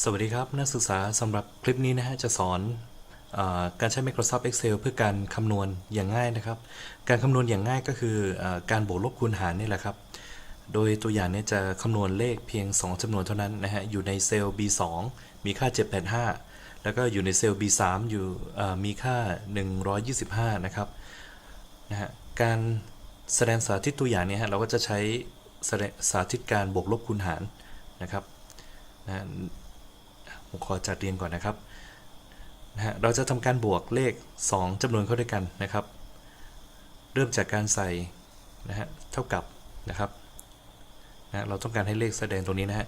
สวัสดีครับ นักศึกษาสำหรับคลิปนี้นะฮะจะสอนอการใช้ Microsoft Excel เพื่อการคำนวณอย่างง่ายนะครับ การคำนวณอย่างง่ายก็คืออการบวกลบคูณหารนี่แหละครับ โดยตัวอย่างนี้จะคำนวณเลขเพียง 2จำนวนเท่านั้นนะฮะอยู่ในเซลล์ B2 มีค่า 785 แล้วก็อยู่ในเซลล์ B3 อยู่เอ่อมีค่า 125 นะครับนะฮะการแสดงสาธิตตัวอย่างนี้ฮะเราก็จะใช้สาธิตการบวกลบคูณหารนะครับนะฮะ ผมขอจัดเรียงก่อนนะครับนะฮะเราจะทำการบวกเลข 2จำนวนเข้าด้วยกันนะครับ เริ่มจากการใส่นะฮะเท่ากับนะครับนะเราต้องการให้เลขแสดงตรงนี้นะฮะ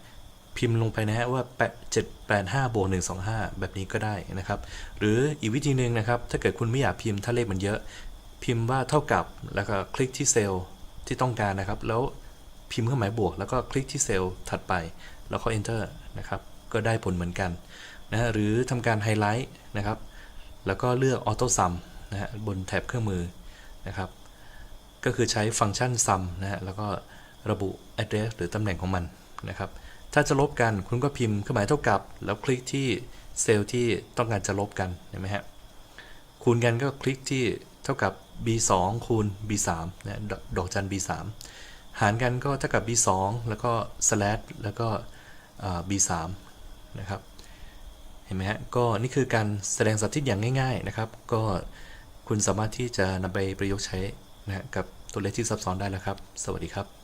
พิมพ์ลงไปนะฮะว่า7 8 5บวก125 แบบนี้ก็ได้นะครับ หรืออีกวิธีหนึ่งนะครับ ถ้าเกิดคุณไม่อยากพิมพ์ถ้าเลขมันเยอะ พิมพ์ว่าเท่ากับแล้วก็คลิกที่เซลล์ที่ต้องการนะครับ แล้วพิมพ์เครื่องหมายบวก แล้วก็คลิกที่เซลล์ถัดไป แล้วก็ enter นะครับ ก็ได้ผลเหมือนกันนะฮะหรือทำการไฮไลท์นะครับ แล้วก็เลือก auto sum นะฮะบนแถบเครื่องมือนะครับ ก็คือใช้ฟังก์ชัน sum นะฮะแล้วก็ระบุ address หรือตำแหน่งของมันนะครับ ถ้าจะลบกันคุณก็พิมพ์เครื่องหมายเท่ากับ แล้วคลิกที่เซลล์ที่ต้องการจะลบกันเห็นไหมฮะคูณกันก็คลิกที่เท่ากับ b2 คูณ b3 นะดอกดอกจัน b3 หารกันก็เท่ากับ b2 แล้วก็ slash แล้วก็อ่า b3 นะครับ เห็นไหมฮะ ก็นี่คือการแสดงสาธิตอย่างง่ายๆนะครับ ก็คุณสามารถที่จะนำไปประยุกต์ใช้นะกับตัวเลขที่ซับซ้อนได้แล้วครับ สวัสดีครับ